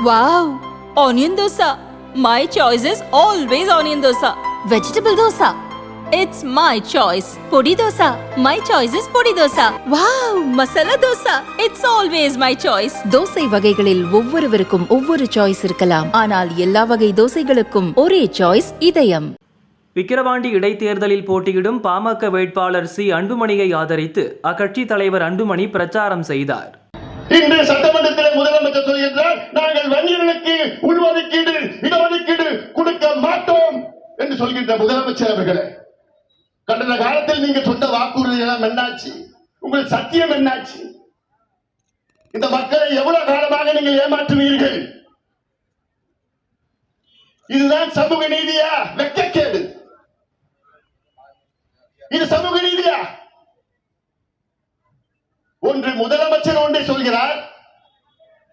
Wow! Onion dosa. My choice is always onion dosa. Vegetable dosa. It's my choice. Podi dosa. My choice is podi dosa. Wow! Masala dosa. It's always my choice. Dosa வகைகளில் ஒவ்வொருவருக்கும் ஒவ்வொரு choice இருக்கலாம் ஆனால் எல்லா வகை தோசைகளுக்கும் ஒரே choice இதயம் விக்கிரவாண்டி இடைத்தேர்தலில் போட்டியிடும் பாமக வேட்பாளர் சி அன்புமணியை ஆதரித்து அக்கட்சி தலைவர் அன்புமணி பிரச்சாரம் செய்தார் இன்று சட்டமன்றத்தில் முதலமைச்சர் சொல்கின்றார் நாங்கள் வன்னியர்களுக்கு உள்ஒதுக்கீடு இடஒதுக்கீடு கொடுக்க மாட்டோம் என்று முதலமைச்சர் அவர்களே கடந்த காலத்தில் நீங்க சொன்ன வாக்குறுதி எல்லாம் என்னாச்சு? உங்கள் சத்தியம் என்னாச்சு? இந்த மக்களை எவ்வளவு காலமாக நீங்கள் ஏமாற்றுவீர்கள்? இதுதான் சமூக நீதியா? வெக்கக்கேடு. இது சமூக நீதியா? ஒன்று முதலமைச்சர் ஒன்றை சொல்கிறார்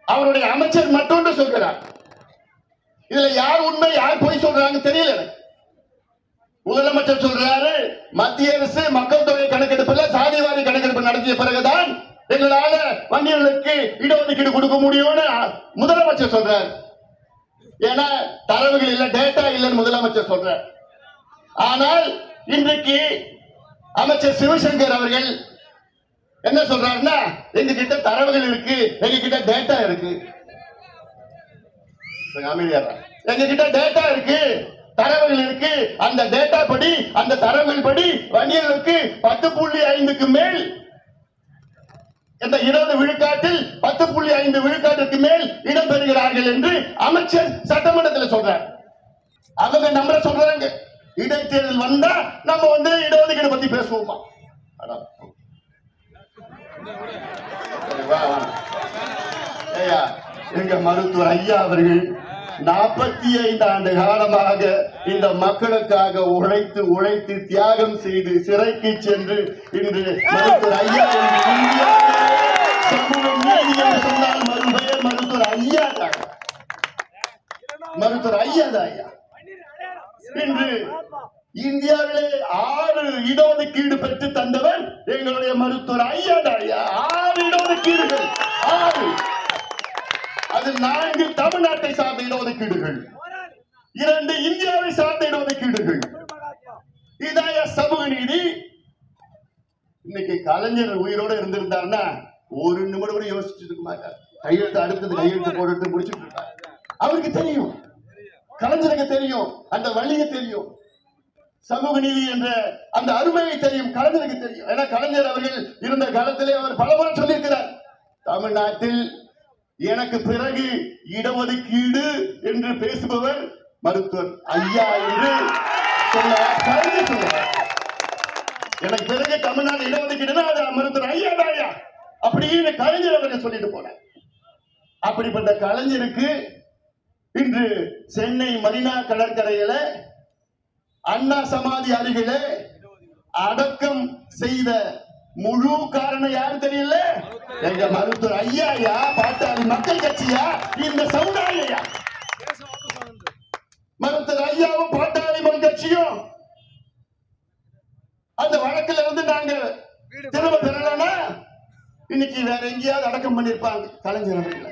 அவருடைய அமைச்சர் மற்றொன்று சொல்கிறார். இதுல யார் உண்மை யார் பொய் சொல்றாங்க தெரியல எனக்கு. முதலமைச்சர் சொல்றாரு மத்திய அரசு மக்கள் தொகை கணக்கெடுப்புல சாதிவாரி கணக்கெடுப்பு நடத்திய பிறகுதான் எங்களால வன்னியர்களுக்கு இடஒதுக்கீடு கொடுக்க முடியும்னு முதலமைச்சர் சொல்றாரு. ஏன்னா தரவுகள் இல்ல டேட்டா இல்லைன்னு முதலமைச்சர் சொல்றார். ஆனால் இன்றைக்கு அமைச்சர் சிவசங்கர் அவர்கள் என்ன சொல்றாருன்னா எங்க கிட்ட தரவுகள் இருக்கு எங்க கிட்ட டேட்டா இருக்கு. அமைதியா எங்க கிட்ட டேட்டா இருக்கு தரவுகள் அந்த டேட்டா படி அந்த தரவுகள் படி வணிகர்களுக்கு பத்து புள்ளி ஐந்துக்கு மேல் இந்த இருபது விழுக்காட்டில் பத்து புள்ளி ஐந்து விழுக்காட்டுக்கு மேல் இடம் பெறுகிறார்கள் என்று அமைச்சர் சட்டமன்றத்தில் சொல்றார். அவங்க நம்மள சொல்றாங்க. இடைத்தேர்தல் வந்தா நம்ம வந்து இடஒதுக்கீடு பத்தி பேசுவோமா? எங்க மருத்துவர் ஐயா அவர்கள் நாற்பத்தி ஐந்து ஆண்டு காலமாக இந்த மக்களுக்காக உழைத்து உழைத்து தியாகம் செய்து சிறைக்கு சென்று இன்று மருத்துவர் ஐயா சொன்னால் மறுபெயர் மருத்துவர் ஐயா தான் மருத்துவர் ஐயா தான் ஐயா இன்று இந்தியாவிலே ஆறு இடஒதுக்கீடு பெற்று தந்தவர் எங்களுடைய மருத்துவர் ஐயா தான் ஐயா ஆறு இடஒதுக்கீடுகள் ஆறு அது நான்கு தமிழ்நாட்டை சார்ந்த இடஒதுக்கீடுகள். இரண்டு இந்தியாவை சார்ந்த இடஒதுக்கீடுகள். இதாய சமூக நீதி. இன்னைக்கு கலைஞர் உயிரோட இருந்திருந்தாருன்னா ஒரு நிமிடம் கூட யோசிச்சுட்டு இருக்க மாட்டார். கையெழுத்து அடுத்தது கையெழுத்து போட்டு முடிச்சுட்டு இருக்கார் அவருக்கு தெரியும். கலைஞருக்கு தெரியும். அந்த வழியை தெரியும். சமூக நீதி என்ற அந்த அருமையை தெரியும். கலைஞருக்கு தெரியும். ஏன்னா கலைஞர் அவர்கள் இருந்த காலத்திலே அவர் பலமுறை சொல்லியிருக்கிறார். தமிழ்நாட்டில் எனக்கு பிறகு இடஒதுக்கீடு என்று பேசுபவர் மருத்துவர் ஐயா என்று சொல்ல கருதி சொல்லுவார். எனக்கு பிறகு தமிழ்நாடு இடஒதுக்கீடுனா அது மருத்துவர் ஐயா தான் ஐயா. அப்படின்னு கலைஞர் அவர்கள் சொல்லிட்டு போனார். அப்படிப்பட்ட கலைஞருக்கு இன்று சென்னை மரினா கடற்கரையில அண்ணா சமாதி அருகில அடக்கம் செய்த முழு காரணம் யாரு தெரியல எங்க மருத்துவர் ஐயா மக்கள் கட்சியா? இந்த சமுதாயா மருத்துவர் ஐயாவும் பாட்டாளி மக்கள் கட்சியும். அந்த வழக்குல இருந்து நாங்க திரும்ப பெறலன்னா இன்னைக்கு வேற எங்கேயாவது அடக்கம் பண்ணிருப்பாங்க கலைஞர் அவர்களை.